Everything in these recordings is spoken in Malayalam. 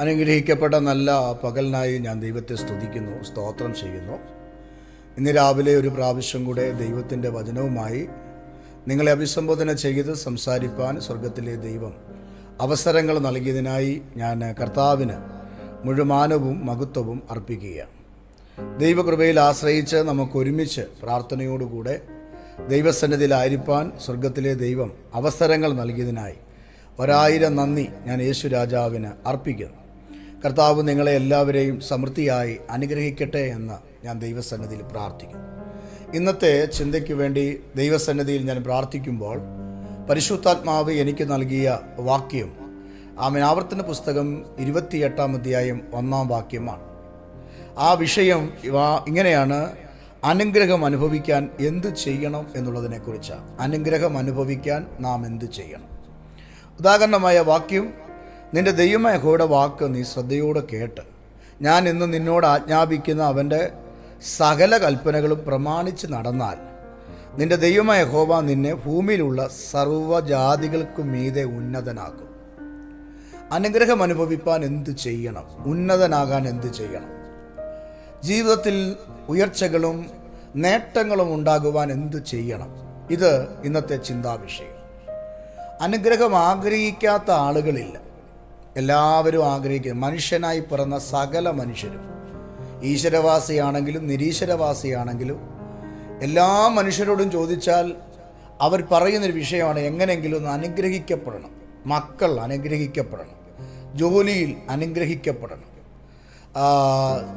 അനുഗ്രഹിക്കപ്പെട്ട നല്ല പകലിനായി ഞാൻ ദൈവത്തെ സ്തുതിക്കുന്നു സ്തോത്രം ചെയ്യുന്നു. ഇന്ന് രാവിലെ ഒരു പ്രാവശ്യം കൂടെ ദൈവത്തിന്റെ വചനവുമായി നിങ്ങളെ അഭിസംബോധന ചെയ്ത് സംസാരിപ്പാൻ സ്വർഗത്തിലെ ദൈവം അവസരങ്ങൾ നൽകിയതിനായി ഞാൻ കർത്താവിന് മുഴുമാനവും മഹത്വവും അർപ്പിക്കുകയാണ്. ദൈവകൃപയിൽ ആശ്രയിച്ച് നമുക്കൊരുമിച്ച് പ്രാർത്ഥനയോടുകൂടെ ദൈവസന്നിധിയിലായിരിക്കാൻ സ്വർഗത്തിലെ ദൈവം അവസരങ്ങൾ നൽകിയതിനായി ഒരായിരം നന്ദി ഞാൻ യേശു രാജാവിന് അർപ്പിക്കുന്നു. കർത്താവ് നിങ്ങളെ എല്ലാവരെയും സമൃദ്ധിയായി അനുഗ്രഹിക്കട്ടെ എന്ന് ഞാൻ ദൈവസന്നിധിയിൽ പ്രാർത്ഥിക്കുന്നു. ഇന്നത്തെ ചിന്തയ്ക്ക് വേണ്ടി ദൈവസന്നിധിയിൽ ഞാൻ പ്രാർത്ഥിക്കുമ്പോൾ പരിശുദ്ധാത്മാവ് എനിക്ക് നൽകിയ വാക്യം ആമൻ. ആവർത്തന പുസ്തകം ഇരുപത്തിയെട്ടാം അധ്യായം ഒന്നാം വാക്യമാണ്. ആ വിഷയം ഇങ്ങനെയാണ്. അനുഗ്രഹം അനുഭവിക്കാൻ എന്ത് ചെയ്യണം എന്നുള്ളതിനെക്കുറിച്ചാണ്. അനുഗ്രഹം അനുഭവിക്കാൻ നാം എന്ത് ചെയ്യണം? ഉദാഹരണമായ വാക്യം നിന്റെ ദൈവമായ യഹോയുടെ വാക്ക് നീ ശ്രദ്ധയോടെ കേട്ട്. ഞാൻ ഇന്ന് നിന്നോട് ആജ്ഞാപിക്കുന്ന അവന്റെ സകല കൽപ്പനകളും പ്രമാണിച്ച് നടന്നാൽ നിന്റെ ദൈവമായ യഹോവ നിന്നെ ഭൂമിയിലുള്ള സർവജാതികൾക്കും മീതെ ഉന്നതനാക്കും. അനുഗ്രഹം അനുഭവിപ്പാൻ എന്ത് ചെയ്യണം? ഉന്നതനാകാൻ എന്ത് ചെയ്യണം? ജീവിതത്തിൽ ഉയർച്ചകളും നേട്ടങ്ങളും ഉണ്ടാകുവാൻ എന്ത് ചെയ്യണം? ഇത് ഇന്നത്തെ ചിന്താവിഷയം. അനുഗ്രഹം ആഗ്രഹിക്കാത്ത ആളുകളില്ല. എല്ലാവരും ആഗ്രഹിക്കുന്നു. മനുഷ്യനായി പിറന്ന സകല മനുഷ്യരും. ഈശ്വരവാസിയാണെങ്കിലും നിരീശ്വരവാസിയാണെങ്കിലും എല്ലാ മനുഷ്യരോടും ചോദിച്ചാൽ അവർ പറയുന്നൊരു വിഷയമാണ് എങ്ങനെയെങ്കിലും ഒന്ന് അനുഗ്രഹിക്കപ്പെടണം. മക്കൾ അനുഗ്രഹിക്കപ്പെടണം. ജോലിയിൽ അനുഗ്രഹിക്കപ്പെടണം.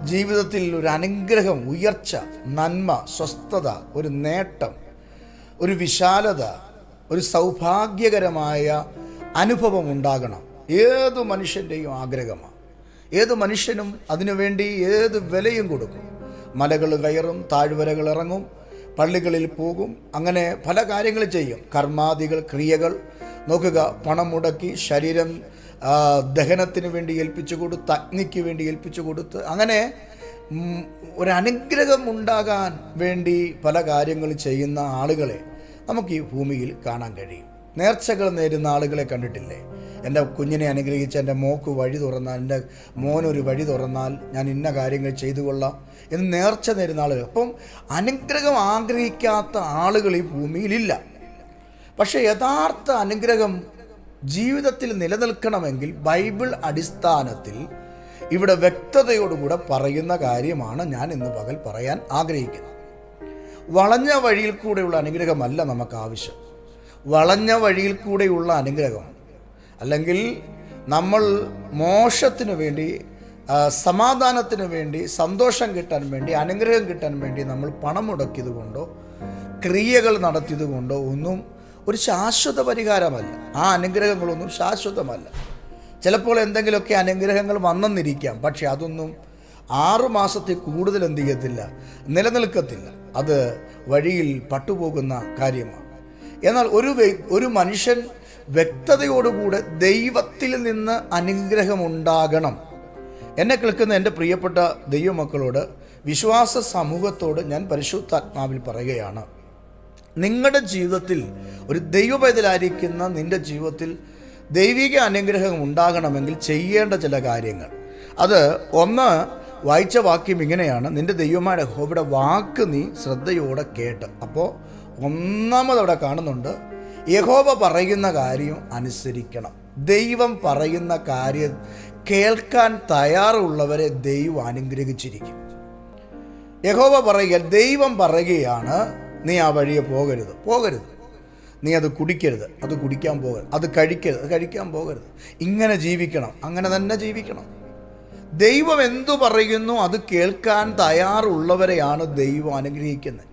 ജീവിതത്തിൽ ഒരു അനുഗ്രഹം ഉയർച്ച നന്മ സ്വസ്ഥത ഒരു നേട്ടം ഒരു വിശാലത ഒരു സൗഭാഗ്യകരമായ അനുഭവം ഉണ്ടാകണം. ഏത് മനുഷ്യന്റെയും ആഗ്രഹമാണ്. ഏത് മനുഷ്യനും അതിനുവേണ്ടി ഏത് വിലയും കൊടുക്കും. മലകൾ കയറും താഴ്വരകൾ ഇറങ്ങും പള്ളികളിൽ പോകും അങ്ങനെ പല കാര്യങ്ങൾ ചെയ്യും. കർമാദികൾ ക്രിയകൾ. നോക്കുക പണം മുടക്കി ശരീരം ദഹനത്തിന് വേണ്ടി ഏൽപ്പിച്ചു കൊടുത്ത് അഗ്നിക്ക് വേണ്ടി ഏൽപ്പിച്ചു കൊടുത്ത് അങ്ങനെ ഒരനുഗ്രഹം ഉണ്ടാകാൻ വേണ്ടി പല കാര്യങ്ങൾ ചെയ്യുന്ന ആളുകളെ നമുക്ക് ഈ ഭൂമിയിൽ കാണാൻ കഴിയും. നേർച്ചകൾ നേരുന്ന ആളുകളെ കണ്ടിട്ടില്ലേ? എന്റെ കുഞ്ഞിനെ അനുഗ്രഹിച്ച് എന്റെ മോക്ക് വഴി തുറന്നാൽ എന്റെ മോനൊരു വഴി തുറന്നാൽ ഞാൻ ഇന്ന കാര്യങ്ങൾ ചെയ്തു കൊള്ളാം എന്ന് നേർച്ച തരുന്ന ആളുകൾ. അപ്പം അനുഗ്രഹം ആഗ്രഹിക്കാത്ത ആളുകൾ ഈ ഭൂമിയിലില്ല. പക്ഷേ യഥാർത്ഥ അനുഗ്രഹം ജീവിതത്തിൽ നിലനിൽക്കണമെങ്കിൽ ബൈബിൾ അടിസ്ഥാനത്തിൽ ഇവിടെ വ്യക്തതയോടുകൂടെ പറയുന്ന കാര്യമാണ് ഞാൻ ഇന്ന് പകൽ പറയാൻ ആഗ്രഹിക്കുന്നത്. വളഞ്ഞ വഴിയിൽ കൂടെയുള്ള അനുഗ്രഹമല്ല നമുക്ക് ആവശ്യം. വളഞ്ഞ വഴിയിൽ കൂടെയുള്ള അനുഗ്രഹം അല്ലെങ്കിൽ നമ്മൾ മോശത്തിന് വേണ്ടി സമാധാനത്തിന് വേണ്ടി സന്തോഷം കിട്ടാൻ വേണ്ടി അനുഗ്രഹം കിട്ടാൻ വേണ്ടി നമ്മൾ പണം മുടക്കിയത് കൊണ്ടോ ക്രിയകൾ നടത്തിയത് കൊണ്ടോ ഒന്നും ഒരു ശാശ്വത പരിഹാരമല്ല. ആ അനുഗ്രഹങ്ങളൊന്നും ശാശ്വതമല്ല. ചിലപ്പോൾ എന്തെങ്കിലുമൊക്കെ അനുഗ്രഹങ്ങൾ വന്നെന്നിരിക്കാം പക്ഷെ അതൊന്നും ആറുമാസത്തിൽ കൂടുതൽ എന്ത് ചെയ്യത്തില്ല നിലനിൽക്കത്തില്ല. അത് വഴിയിൽ പട്ടുപോകുന്ന കാര്യമാണ്. എന്നാൽ ഒരു ഒരു മനുഷ്യൻ വ്യക്തതയോടുകൂടെ ദൈവത്തിൽ നിന്ന് അനുഗ്രഹമുണ്ടാകണം. എന്നെ കേൾക്കുന്ന എന്റെ പ്രിയപ്പെട്ട ദൈവമക്കളോട് വിശ്വാസ സമൂഹത്തോട് ഞാൻ പരിശുദ്ധാത്മാവിൽ പറയുകയാണ്. നിങ്ങളുടെ ജീവിതത്തിൽ ഒരു ദൈവപൈതലായിരിക്കുന്ന നിന്റെ ജീവിതത്തിൽ ദൈവിക അനുഗ്രഹം ഉണ്ടാകണമെങ്കിൽ ചെയ്യേണ്ട ചില കാര്യങ്ങൾ. അത് ഒന്ന് വായിച്ച വാക്യം ഇങ്ങനെയാണ് നിന്റെ ദൈവമായ ഹോബിയുടെ വാക്ക് നീ ശ്രദ്ധയോടെ കേട്ട്. അപ്പോൾ ഒന്നാമത് അവിടെ കാണുന്നുണ്ട് യഹോവ പറയുന്ന കാര്യം അനുസരിക്കണം. ദൈവം പറയുന്ന കാര്യം കേൾക്കാൻ തയ്യാറുള്ളവരെ ദൈവം അനുഗ്രഹിച്ചിരിക്കും. യഹോവ പറയുക ദൈവം പറയുകയാണ് നീ ആ വഴിയെ പോകരുത് പോകരുത്. നീ അത് കുടിക്കരുത് അത് കുടിക്കാൻ പോകരുത് അത് കഴിക്കരുത് അത് കഴിക്കാൻ പോകരുത്. ഇങ്ങനെ ജീവിക്കണം അങ്ങനെ തന്നെ ജീവിക്കണം. ദൈവം എന്തു പറയുന്നു അത് കേൾക്കാൻ തയ്യാറുള്ളവരെയാണ് ദൈവം അനുഗ്രഹിക്കുന്നത്.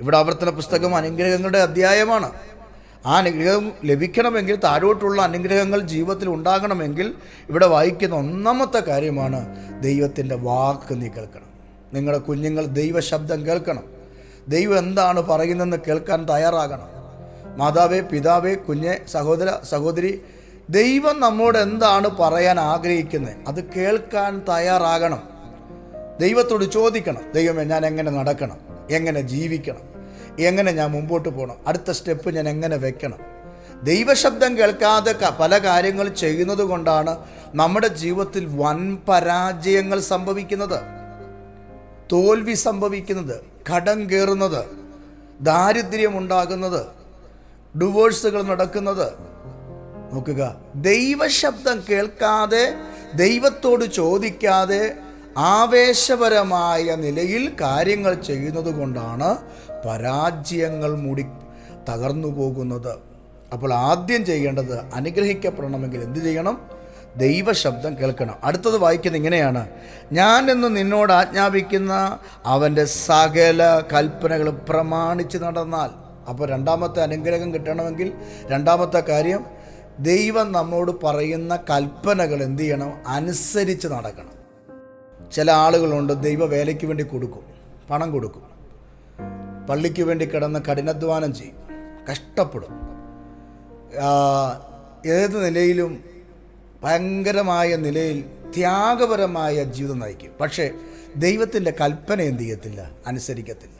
ഇവിടെ ആവർത്തന പുസ്തകം അനുഗ്രഹങ്ങളുടെ അധ്യായമാണ്. ആ അനുഗ്രഹം ലഭിക്കണമെങ്കിൽ താഴോട്ടുള്ള അനുഗ്രഹങ്ങൾ ജീവിതത്തിൽ ഉണ്ടാകണമെങ്കിൽ ഇവിടെ വായിക്കുന്ന ഒന്നാമത്തെ കാര്യമാണ് ദൈവത്തിന്റെ വാക്ക് നീ കേൾക്കണം. നിങ്ങളുടെ കുഞ്ഞുങ്ങൾ ദൈവശബ്ദം കേൾക്കണം. ദൈവം എന്താണ് പറയുന്നതെന്ന് കേൾക്കാൻ തയ്യാറാകണം. മാതാവേ പിതാവേ കുഞ്ഞെ സഹോദര സഹോദരി ദൈവം നമ്മോട് എന്താണ് പറയാൻ ആഗ്രഹിക്കുന്നത്? അത് കേൾക്കാൻ തയ്യാറാകണം. ദൈവത്തോട് ചോദിക്കണം. ദൈവമേ ഞാൻ എങ്ങനെ നടക്കണം? എങ്ങനെ ജീവിക്കണം? എങ്ങനെ ഞാൻ മുമ്പോട്ട് പോകണം അടുത്ത സ്റ്റെപ്പ് ഞാൻ എങ്ങനെ വെക്കണം? ദൈവശബ്ദം കേൾക്കാതെ പല കാര്യങ്ങൾ ചെയ്യുന്നത് കൊണ്ടാണ് നമ്മുടെ ജീവിതത്തിൽ വൻ പരാജയങ്ങൾ സംഭവിക്കുന്നത്. തോൽവി സംഭവിക്കുന്നത് കടം കയറുന്നത് ദാരിദ്ര്യം ഉണ്ടാകുന്നത് ഡിവോഴ്സുകൾ നടക്കുന്നത്. നോക്കുക ദൈവശബ്ദം കേൾക്കാതെ ദൈവത്തോട് ചോദിക്കാതെ ആവേശപരമായ നിലയിൽ കാര്യങ്ങൾ ചെയ്യുന്നത് കൊണ്ടാണ് പരാജയങ്ങൾ മൂടി തകർന്നു പോകുന്നത്. അപ്പോൾ ആദ്യം ചെയ്യേണ്ടത് അനുഗ്രഹിക്കപ്പെടണമെങ്കിൽ എന്ത് ചെയ്യണം? ദൈവശബ്ദം കേൾക്കണം. അടുത്തത് വായിക്കുന്നത് ഇങ്ങനെയാണ്. ഞാൻ എന്ന് നിന്നോട് ആജ്ഞാപിക്കുന്ന അവന്റെ സകല കൽപ്പനകൾ പ്രമാണിച്ച് നടന്നാൽ. അപ്പോൾ രണ്ടാമത്തെ അനുഗ്രഹം കിട്ടണമെങ്കിൽ രണ്ടാമത്തെ കാര്യം ദൈവം നമ്മോട് പറയുന്ന കൽപ്പനകൾ എന്ത് ചെയ്യണം? അനുസരിച്ച് നടക്കണം. ചില ആളുകളുണ്ട് ദൈവ വേലയ്ക്ക് വേണ്ടി കൊടുക്കും പണം കൊടുക്കും. പള്ളിക്ക് വേണ്ടി കിടന്ന് കഠിനാധ്വാനം ചെയ്യും. കഷ്ടപ്പെടും. ഏത് നിലയിലും ഭയങ്കരമായ നിലയിൽ ത്യാഗപരമായ ജീവിതം നയിക്കും. പക്ഷേ ദൈവത്തിന്റെ കൽപ്പന എന്ത് ചെയ്യത്തില്ല? അനുസരിക്കത്തില്ല.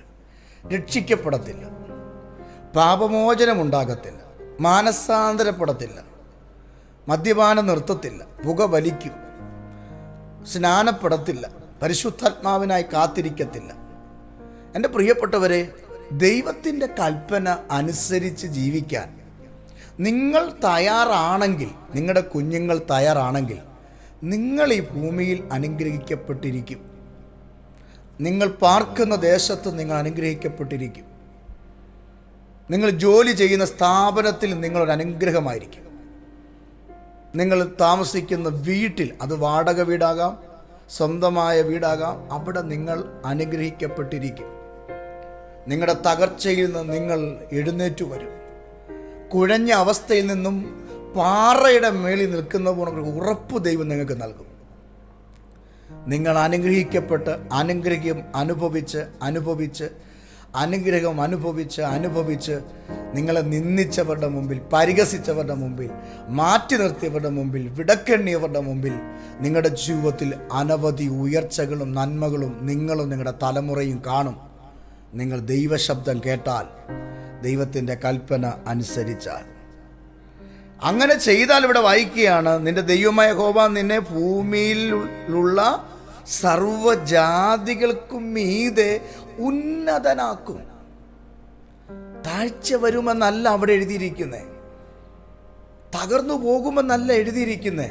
രക്ഷിക്കപ്പെടത്തില്ല. പാപമോചനമുണ്ടാകത്തില്ല. മാനസാന്തരപ്പെടത്തില്ല. മദ്യപാനം നിർത്തത്തില്ല. പുക വലിക്കും. സ്നാനപ്പെടത്തില്ല. പരിശുദ്ധാത്മാവിനായി കാത്തിരിക്കത്തില്ല. എന്റെ പ്രിയപ്പെട്ടവരെ ദൈവത്തിന്റെ കൽപ്പന അനുസരിച്ച് ജീവിക്കാൻ. നിങ്ങൾ തയ്യാറാണെങ്കിൽ നിങ്ങളുടെ കുഞ്ഞുങ്ങൾ തയ്യാറാണെങ്കിൽ നിങ്ങൾ ഈ ഭൂമിയിൽ അനുഗ്രഹിക്കപ്പെട്ടിരിക്കും. നിങ്ങൾ പാർക്കുന്ന ദേശത്ത് നിങ്ങൾ അനുഗ്രഹിക്കപ്പെട്ടിരിക്കും. നിങ്ങൾ ജോലി ചെയ്യുന്ന സ്ഥാപനത്തിൽ നിങ്ങളൊരു അനുഗ്രഹമായിരിക്കും. നിങ്ങൾ താമസിക്കുന്ന വീട്ടിൽ അത് വാടക വീടാകാം സ്വന്തമായ വീടാകാം അവിടെ നിങ്ങൾ അനുഗ്രഹിക്കപ്പെട്ടിരിക്കും. നിങ്ങളുടെ തകർച്ചയിൽ നിന്ന് നിങ്ങൾ എഴുന്നേറ്റ് വരും. കുഴഞ്ഞ അവസ്ഥയിൽ നിന്നും പാറയുടെ മേളിൽ നിൽക്കുന്ന പോലെ ഉറപ്പ് ദൈവം നിങ്ങൾക്ക് നൽകും. നിങ്ങൾ അനുഗ്രഹിക്കപ്പെട്ട് അനുഗ്രഹം അനുഭവിച്ച് അനുഭവിച്ച് അനുഗ്രഹം അനുഭവിച്ച് അനുഭവിച്ച് നിങ്ങളെ നിന്ദിച്ചവരുടെ മുമ്പിൽ പരിഹസിച്ചവരുടെ മുമ്പിൽ മാറ്റി നിർത്തിയവരുടെ മുമ്പിൽ വിടക്കെണ്ണിയവരുടെ മുമ്പിൽ നിങ്ങളുടെ ജീവിതത്തിൽ അനവധി ഉയർച്ചകളും നന്മകളും നിങ്ങളും നിങ്ങളുടെ തലമുറയും കാണും. നിങ്ങൾ ദൈവശബ്ദം കേട്ടാൽ ദൈവത്തിന്റെ കൽപ്പന അനുസരിച്ചാൽ. അങ്ങനെ ചെയ്താൽ ഇവിടെ വായിക്കുകയാണ് നിന്റെ ദൈവമായ ഹോബ നിന്നെ ഭൂമിയിലുള്ള സർവജാതികൾക്കും മീതെ ഉന്നതനാക്കും. താഴ്ച വരുമെന്നല്ല അവിടെ എഴുതിയിരിക്കുന്നത് തകർന്നു പോകുമെന്നല്ല എഴുതിയിരിക്കുന്നത്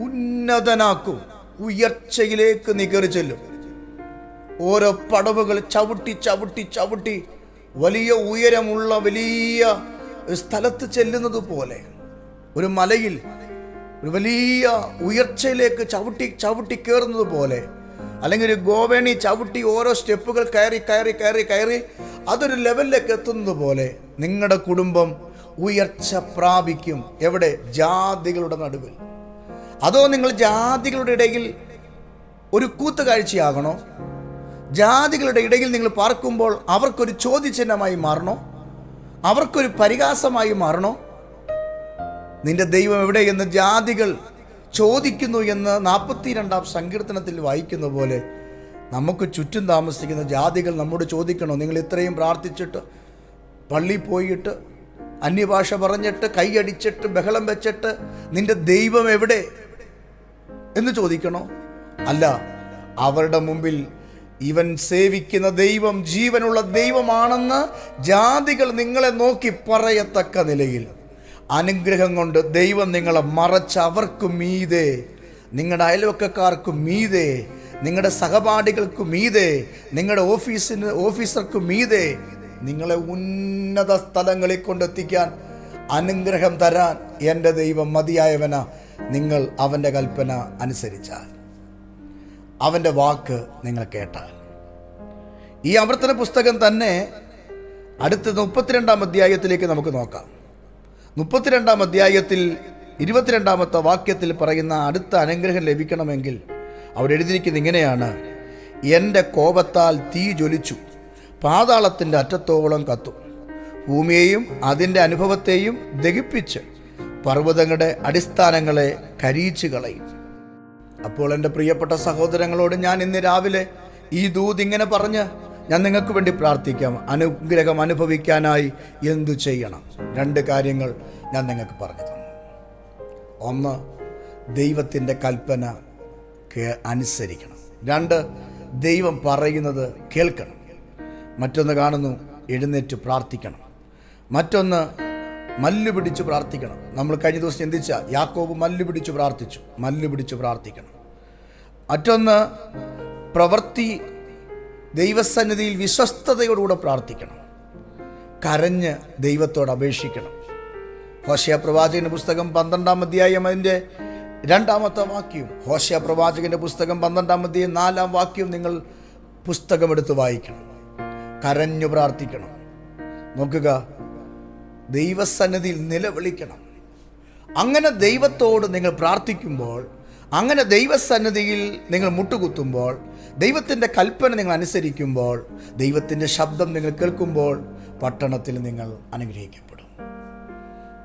ഉന്നതനാക്കും ഉയർച്ചയിലേക്ക് നികറി ചെല്ലും. ഓരോ പടവുകൾ ചവിട്ടി ചവിട്ടി ചവിട്ടി വലിയ ഉയരമുള്ള വലിയ സ്ഥലത്ത് ചെല്ലുന്നത് പോലെ ഒരു മലയിൽ ഒരു വലിയ ഉയർച്ചയിലേക്ക് ചവിട്ടി ചവിട്ടി കയറുന്നത് പോലെ അല്ലെങ്കിൽ ഒരു ഗോവേണി ചവിട്ടി ഓരോ സ്റ്റെപ്പുകൾ കയറി കയറി കയറി കയറി അതൊരു ലെവലിലേക്ക് എത്തുന്നത് പോലെ നിങ്ങളുടെ കുടുംബം ഉയർച്ച പ്രാപിക്കും എവിടെ? ജാതികളുടെ നടുവിൽ. അതോ നിങ്ങൾ ജാതികളുടെ ഇടയിൽ ഒരു കൂത്തുകാഴ്ചയാകണോ? ജാതികളുടെ ഇടയിൽ നിങ്ങൾ പാർക്കുമ്പോൾ അവർക്കൊരു ചോദ്യചിഹ്നമായി മാറണോ? അവർക്കൊരു പരിഹാസമായി മാറണോ? നിന്റെ ദൈവം എവിടെയെന്ന് ജാതികൾ ചോദിക്കുന്നു എന്ന് നാൽപ്പത്തി രണ്ടാം സങ്കീർത്തനത്തിൽ വായിക്കുന്ന പോലെ നമുക്ക് ചുറ്റും താമസിക്കുന്ന ജാതികൾ നമ്മോട് ചോദിക്കണോ? നിങ്ങൾ ഇത്രയും പ്രാർത്ഥിച്ചിട്ട് പള്ളി പോയിട്ട് അന്യഭാഷ പറഞ്ഞിട്ട് കൈയടിച്ചിട്ട് ബഹളം വെച്ചിട്ട് നിന്റെ ദൈവം എവിടെ എന്ന് ചോദിക്കണോ? അല്ല അവരുടെ മുമ്പിൽ ഇവൻ സേവിക്കുന്ന ദൈവം ജീവനുള്ള ദൈവമാണെന്ന് ജാതികൾ നിങ്ങളെ നോക്കി പറയത്തക്ക നിലയിൽ. അനുഗ്രഹം കൊണ്ട് ദൈവം നിങ്ങളെ മറച്ച് അവർക്കും മീതെ നിങ്ങളുടെ അയൽവക്കക്കാർക്കും മീതെ നിങ്ങളുടെ സഹപാഠികൾക്കും മീതെ നിങ്ങളുടെ ഓഫീസിന് ഓഫീസർക്കും മീതെ നിങ്ങളെ ഉന്നത സ്ഥലങ്ങളിൽ കൊണ്ടെത്തിക്കാൻ അനുഗ്രഹം തരാൻ എന്റെ ദൈവം മതിയായവന. നിങ്ങൾ അവന്റെ കൽപ്പന അനുസരിച്ചാൽ. അവന്റെ വാക്ക് നിങ്ങൾ കേട്ടാൽ. ഈ ആവർത്തന പുസ്തകം തന്നെ അടുത്ത മുപ്പത്തിരണ്ടാം അധ്യായത്തിലേക്ക് നമുക്ക് നോക്കാം. മുപ്പത്തിരണ്ടാം അധ്യായത്തിൽ ഇരുപത്തിരണ്ടാമത്തെ വാക്യത്തിൽ പറയുന്ന അടുത്ത അനുഗ്രഹം ലഭിക്കണമെങ്കിൽ അവിടെ എഴുതിയിരിക്കുന്നത് ഇങ്ങനെയാണ്. എന്റെ കോപത്താൽ തീ ജ്വലിച്ചു പാതാളത്തിന്റെ അറ്റത്തോളം കത്തു. ഭൂമിയെയും അതിന്റെ അനുഭവത്തെയും ദഹിപ്പിച്ച് പർവതങ്ങളുടെ അടിസ്ഥാനങ്ങളെ കരിയിച്ചു കളയും. അപ്പോൾ എന്റെ പ്രിയപ്പെട്ട സഹോദരങ്ങളോട് ഞാൻ ഇന്ന് രാവിലെ ഈ ദൂത് ഇങ്ങനെ പറഞ്ഞ് ഞാൻ നിങ്ങൾക്ക് വേണ്ടി പ്രാർത്ഥിക്കാം. അനുഗ്രഹം അനുഭവിക്കാനായി എന്തു ചെയ്യണം? രണ്ട് കാര്യങ്ങൾ ഞാൻ നിങ്ങൾക്ക് പറഞ്ഞു തന്നു. ഒന്ന് ദൈവത്തിന്റെ കൽപ്പന അനുസരിക്കണം. രണ്ട് ദൈവം പറയുന്നത് കേൾക്കണം. മറ്റൊന്ന് കാണുന്നു എഴുന്നേറ്റ് പ്രാർത്ഥിക്കണം. മറ്റൊന്ന് മല്ല് പിടിച്ച് പ്രാർത്ഥിക്കണം. നമ്മൾ കഴിഞ്ഞ ദിവസം ചിന്തിച്ച യാക്കോബ് മല്ല് പിടിച്ച് പ്രാർത്ഥിച്ചു. മല്ല് പിടിച്ച് പ്രാർത്ഥിക്കണം. മറ്റൊന്ന് പ്രവൃത്തി ദൈവസന്നിധിയിൽ വിശ്വസ്തതയോടുകൂടെ പ്രാർത്ഥിക്കണം. കരഞ്ഞ് ദൈവത്തോട് അപേക്ഷിക്കണം. ഹോശയ പ്രവാചകന്റെ പുസ്തകം പന്ത്രണ്ടാം അധ്യായം അതിന്റെ രണ്ടാമത്തെ വാക്യവും ഹോശയ പ്രവാചകന്റെ പുസ്തകം പന്ത്രണ്ടാം അധ്യായം നാലാം വാക്യവും നിങ്ങൾ പുസ്തകമെടുത്ത് വായിക്കണം. കരഞ്ഞു പ്രാർത്ഥിക്കണം. നോക്കുക ദൈവസന്നിധിയിൽ നിലവിളിക്കണം. അങ്ങനെ ദൈവത്തോട് നിങ്ങൾ പ്രാർത്ഥിക്കുമ്പോൾ അങ്ങനെ ദൈവസന്നിധിയിൽ നിങ്ങൾ മുട്ടുകുത്തുമ്പോൾ ദൈവത്തിന്റെ കൽപ്പന നിങ്ങൾ അനുസരിക്കുമ്പോൾ ദൈവത്തിന്റെ ശബ്ദം നിങ്ങൾ കേൾക്കുമ്പോൾ പട്ടണത്തിൽ നിങ്ങൾ അനുഗ്രഹിക്കപ്പെടും.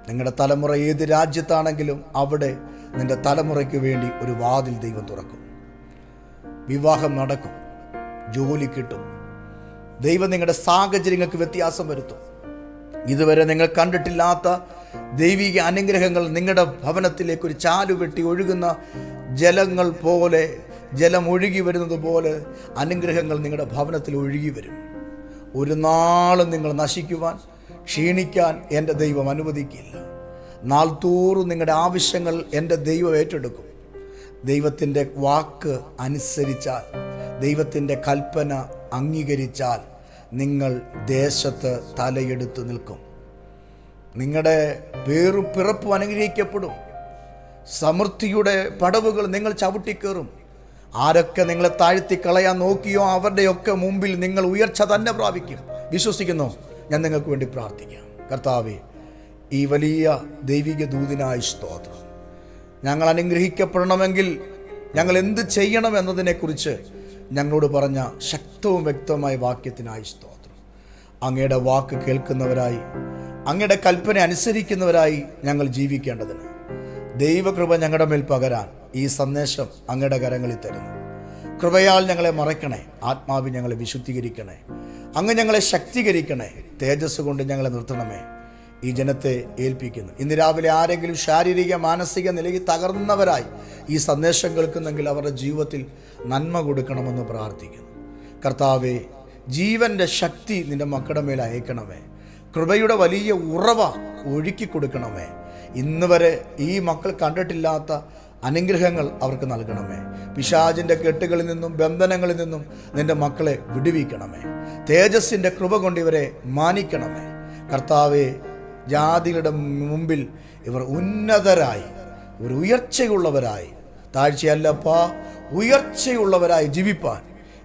നിങ്ങളുടെ തലമുറ ഏത് രാജ്യത്താണെങ്കിലും അവിടെ നിന്റെ തലമുറയ്ക്ക് വേണ്ടി ഒരു വാതിൽ ദൈവം തുറക്കും. വിവാഹം നടക്കും ജോലി കിട്ടും. ദൈവം നിങ്ങളുടെ സാഹചര്യങ്ങൾക്ക് വ്യത്യാസം വരുത്തും. ഇതുവരെ നിങ്ങൾ കണ്ടിട്ടില്ലാത്ത ദൈവിക അനുഗ്രഹങ്ങൾ നിങ്ങളുടെ ഭവനത്തിലേക്ക് ഒരു ചാലു വെട്ടി ഒഴുകുന്ന ജലങ്ങൾ പോലെ ജലം ഒഴുകി വരുന്നത് പോലെ അനുഗ്രഹങ്ങൾ നിങ്ങളുടെ ഭവനത്തിൽ ഒഴുകി വരും. ഒരു നാളും നിങ്ങൾ നശിക്കുവാൻ ക്ഷീണിക്കാൻ എന്റെ ദൈവം അനുവദിക്കില്ല. നാൾ തോറും നിങ്ങളുടെ ആവശ്യങ്ങൾ എന്റെ ദൈവം ഏറ്റെടുക്കും. ദൈവത്തിന്റെ വാക്ക് അനുസരിച്ചാൽ ദൈവത്തിന്റെ കൽപ്പന അംഗീകരിച്ചാൽ നിങ്ങൾ ദേശത്ത് തലയെടുത്ത് നിൽക്കും. നിങ്ങളുടെ പേറും പിറപ്പും അനുഗ്രഹിക്കപ്പെടും. സമൃദ്ധിയുടെ പടവുകൾ നിങ്ങൾ ചവിട്ടിക്കേറും. ആരൊക്കെ നിങ്ങളെ താഴ്ത്തി കളയാൻ നോക്കിയോ അവരുടെയൊക്കെ മുമ്പിൽ നിങ്ങൾ ഉയർച്ച തന്നെ പ്രാപിക്കും. വിശ്വസിക്കുന്നു ഞാൻ നിങ്ങൾക്ക് വേണ്ടി പ്രാർത്ഥിക്കാം. കർത്താവേ ഈ വലിയ ദൈവിക ദൂതിനായ സ്തോത്രം. ഞങ്ങൾ അനുഗ്രഹിക്കപ്പെടണമെങ്കിൽ ഞങ്ങൾ എന്ത് ചെയ്യണം എന്നതിനെക്കുറിച്ച് ഞങ്ങളോട് പറഞ്ഞ ശക്തവും വ്യക്തവുമായ വാക്യത്തിനായി സ്തോത്രം. അങ്ങയുടെ വാക്ക് കേൾക്കുന്നവരായി അങ്ങയുടെ കൽപ്പന അനുസരിക്കുന്നവരായി ഞങ്ങൾ ജീവിക്കേണ്ടതിന് ദൈവകൃപ ഞങ്ങളുടെ മേൽ പകരാൻ ഈ സന്ദേശം അങ്ങയുടെ കരങ്ങളിൽ തരുന്നു. കൃപയാൽ ഞങ്ങളെ മറയ്ക്കണേ ആത്മാവി ഞങ്ങളെ വിശുദ്ധീകരിക്കണേ അങ്ങ് ഞങ്ങളെ ശക്തീകരിക്കണേ തേജസ് കൊണ്ട് ഞങ്ങളെ നിർത്തണമേ. ഈ ജനത്തെ ഏൽപ്പിക്കുന്നു. ഇന്ന് രാവിലെ ആരെങ്കിലും ശാരീരിക മാനസിക നിലയിൽ തകർന്നവരായി ഈ സന്ദേശം കേൾക്കുന്നെങ്കിൽ അവരുടെ ജീവിതത്തിൽ നന്മ കൊടുക്കണമെന്ന് പ്രാർത്ഥിക്കുന്നു. കർത്താവെ ജീവന്റെ ശക്തി നിന്റെ മക്കളുടെ മേൽ അയക്കണമേ. കൃപയുടെ വലിയ ഉറവ ഒഴുക്കി കൊടുക്കണമേ. ഇന്ന് വരെ ഈ മക്കൾ കണ്ടിട്ടില്ലാത്ത അനുഗ്രഹങ്ങൾ അവർക്ക് നൽകണമേ. പിശാചിന്റെ കെട്ടുകളിൽ നിന്നും ബന്ധനങ്ങളിൽ നിന്നും നിന്റെ മക്കളെ വിടുവിക്കണമേ. തേജസ്സിന്റെ കൃപ കൊണ്ട് ഇവരെ മാനിക്കണമേ. കർത്താവെ ജാതികളുടെ മുമ്പിൽ ഇവർ ഉന്നതരായി ഒരു ഉയർച്ചയുള്ളവരായി താഴ്ചയല്ലപ്പാ ഉയർച്ചയുള്ളവരായി ജീവിപ്പാൻ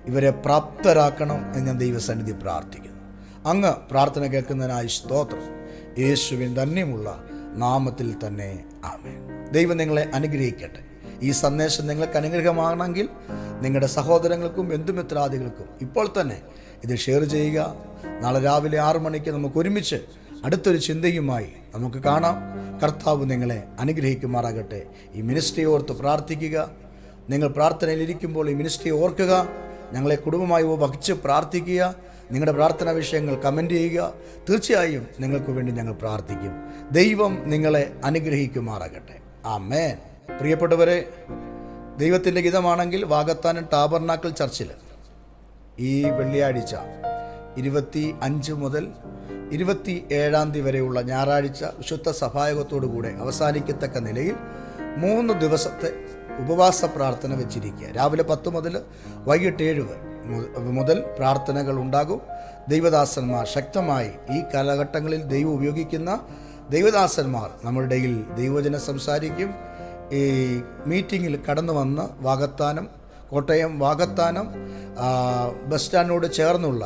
ഇവരെ പ്രാപ്തരാക്കണം എന്ന് ഞാൻ ദൈവസന്നിധി പ്രാർത്ഥിക്കുന്നു. അങ്ങ് പ്രാർത്ഥന കേൾക്കുന്നതിനായി സ്തോത്രം. യേശുവിൻ തന്നെയുമുള്ള നാമത്തിൽ തന്നെ ആമേൻ. ദൈവം നിങ്ങളെ അനുഗ്രഹിക്കട്ടെ. ഈ സന്ദേശം നിങ്ങൾക്ക് അനുഗ്രഹമാണെങ്കിൽ നിങ്ങളുടെ സഹോദരങ്ങൾക്കും ബന്ധുമിത്രാദികൾക്കും ഇപ്പോൾ തന്നെ ഇത് ഷെയർ ചെയ്യുക. നാളെ രാവിലെ ആറു മണിക്ക് നമുക്ക് ഒരുമിച്ച് അടുത്തൊരു ചിന്തയുമായി നമുക്ക് കാണാം. കർത്താവ് നിങ്ങളെ അനുഗ്രഹിക്കുമാറാകട്ടെ. ഈ മിനിസ്ട്രി ഓർത്ത് പ്രാർത്ഥിക്കുക. നിങ്ങൾ പ്രാർത്ഥനയിലിരിക്കുമ്പോൾ ഈ മിനിസ്ട്രി ഓർക്കുക. ഞങ്ങളെ കുടുംബമായി വഹിച്ച് പ്രാർത്ഥിക്കുക. നിങ്ങളുടെ പ്രാർത്ഥനാ വിഷയങ്ങൾ കമന്റ് ചെയ്യുക. തീർച്ചയായും നിങ്ങൾക്ക് വേണ്ടി ഞങ്ങൾ പ്രാർത്ഥിക്കും. ദൈവം നിങ്ങളെ അനുഗ്രഹിക്കുമാറാകട്ടെ. ആ മേൻ പ്രിയപ്പെട്ടവരെ ദൈവത്തിന്റെ ഗീതമാണെങ്കിൽ വാഗത്താനം ടാബർനാക്കൽ ചർച്ചിൽ ഈ വെള്ളിയാഴ്ച ഇരുപത്തി അഞ്ച് മുതൽ ഇരുപത്തി ഏഴാം തീയതി വരെയുള്ള ഞായറാഴ്ച വിശുദ്ധ സഭായോഗത്തോടുകൂടെ അവസാനിക്കത്തക്ക നിലയിൽ മൂന്ന് ദിവസത്തെ ഉപവാസ പ്രാർത്ഥന വെച്ചിരിക്കുക. രാവിലെ പത്ത് മുതൽ വൈകിട്ട് ഏഴ് മുതൽ പ്രാർത്ഥനകൾ ഉണ്ടാകും. ദൈവദാസന്മാർ ശക്തമായി ഈ കാലഘട്ടങ്ങളിൽ ദൈവം ഉപയോഗിക്കുന്ന ദൈവദാസന്മാർ നമ്മുടെ ദൈവജനം സംസാരിക്കും. ഈ മീറ്റിങ്ങിൽ കടന്നു വന്ന് വാഗത്താനം കോട്ടയം വാഗത്താനം ബസ് സ്റ്റാൻഡിനോട് ചേർന്നുള്ള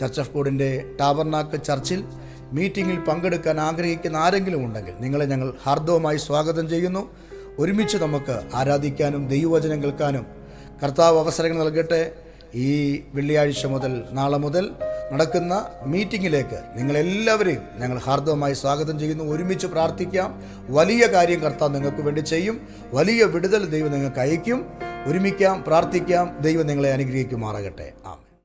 ചർച്ച് ഓഫ് ഗോഡിന്റെ ടാബർനാക്ക് ചർച്ചിൽ മീറ്റിങ്ങിൽ പങ്കെടുക്കാൻ ആഗ്രഹിക്കുന്ന ആരെങ്കിലും ഉണ്ടെങ്കിൽ നിങ്ങളെ ഞങ്ങൾ ഹാർദവമായി സ്വാഗതം ചെയ്യുന്നു. ഒരുമിച്ച് നമുക്ക് ആരാധിക്കാനും ദൈവവചനം കേൾക്കാനും കർത്താവ് അവസരങ്ങൾ നൽകട്ടെ. ഈ വെള്ളിയാഴ്ച മുതൽ നാളെ മുതൽ നടക്കുന്ന മീറ്റിങ്ങിലേക്ക് നിങ്ങളെല്ലാവരെയും ഞങ്ങൾ ഹാർദവമായി സ്വാഗതം ചെയ്യുന്നു. ഒരുമിച്ച് പ്രാർത്ഥിക്കാം. വലിയ കാര്യം കർത്താവ് നിങ്ങൾക്ക് വേണ്ടി ചെയ്യും. വലിയ വിടുതൽ ദൈവം നിങ്ങൾക്ക് അയക്കും ഒരുമിക്കാം പ്രാർത്ഥിക്കാം. ദൈവം നിങ്ങളെ അനുഗ്രഹിക്കുമാറാകട്ടെ. ആമേൻ.